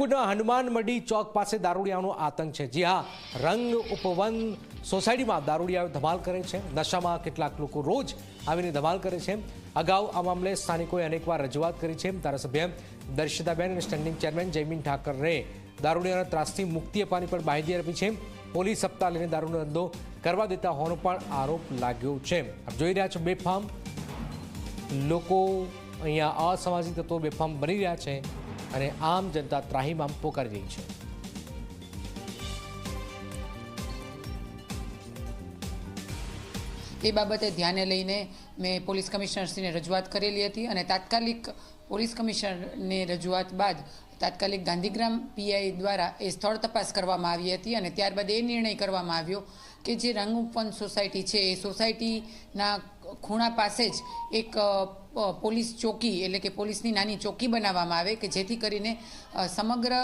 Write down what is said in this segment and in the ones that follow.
રાજકોટના હનુમાન મડી ચોક પાસે દારૂડિયાનો આતંક છે. જી હા, રંગ ઉપવન સોસાયટીમાં દારૂડિયાઓ ધમાલ કરે છે. નશામાં કેટલાક લોકો રોજ આવીને ધમાલ કરે છે. અગાઉ આ મામલે સ્થાનિકોએ અનેકવાર રજૂઆત કરી છે. ધારાસભ્ય દર્શિતાબેન અને સ્ટેન્ડિંગ ચેરમેન જયમીન ઠાકરને દારૂડિયાના ત્રાસથી મુક્તિ આપવાની પણ માહિતી આપી છે. પોલીસ સપ્તાહ લઈને દારૂનો ધંધો કરવા દેતા હોવાનો પણ આરોપ લાગ્યો છે. આપ જોઈ રહ્યા છો બેફામ. લોકો અહીંયા અસામાજિક તત્વો બેફામ બની રહ્યા છે. અને આમ જનતા ત્રાહીમામ પોકારી રહી છે. એ બાબતે ધ્યાને લઈને મેં પોલીસ કમિશનરશ્રીને રજૂઆત કરેલી હતી અને તાત્કાલિક પોલીસ કમિશનરને રજૂઆત બાદ તાત્કાલિક ગાંધીગ્રામ પીઆઈ દ્વારા એ સ્થળ તપાસ કરવામાં આવી હતી અને ત્યારબાદ એ નિર્ણય કરવામાં આવ્યો કે જે રંગુપવન સોસાયટી છે, એ સોસાયટીના ખૂણા પાસે જ એક પોલીસ ચોકી એટલે કે પોલીસની નાની ચોકી બનાવવામાં આવે કે જેથી કરીને સમગ્ર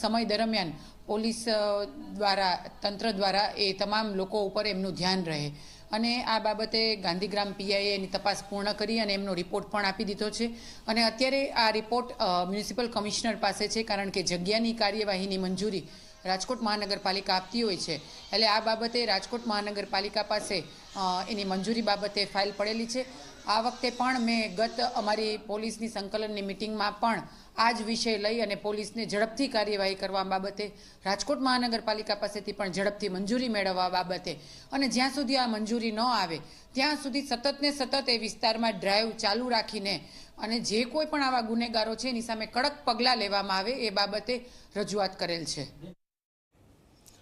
સમય દરમિયાન પોલીસ દ્વારા, તંત્ર દ્વારા એ તમામ લોકો ઉપર એમનું ધ્યાન રહે. અને આ બાબતે ગાંધીગ્રામ પીઆઈએ એની તપાસ પૂર્ણ કરી અને એમનો રિપોર્ટ પણ આપી દીધો છે. અને અત્યારે આ રિપોર્ટ મ્યુનિસિપલ કમિશનર પાસે છે કારણ કે જગ્યાની કાર્યવાહીની મંજૂરી રાજકોટ મહાનગરપાલિકા આપતી હોય છે. એટલે આ બાબતે રાજકોટ મહાનગરપાલિકા પાસે એની મંજૂરી બાબતે ફાઇલ પડેલી છે. આ વખતે પણ મેં ગત અમારી પોલીસની સંકલનની મિટિંગમાં પણ આ જ વિષય લઈ અને પોલીસને ઝડપથી કાર્યવાહી કરવા બાબતે, રાજકોટ મહાનગરપાલિકા પાસેથી પણ ઝડપથી મંજૂરી મેળવવા બાબતે અને જ્યાં સુધી આ મંજૂરી ન આવે, ત્યાં સુધી સતત ને સતત એ વિસ્તારમાં ડ્રાઈવ ચાલુ રાખીને અને જે કોઈ પણ આવા ગુનેગારો છે, એની સામે કડક પગલાં લેવામાં આવે એ બાબતે રજૂઆત કરેલ છે.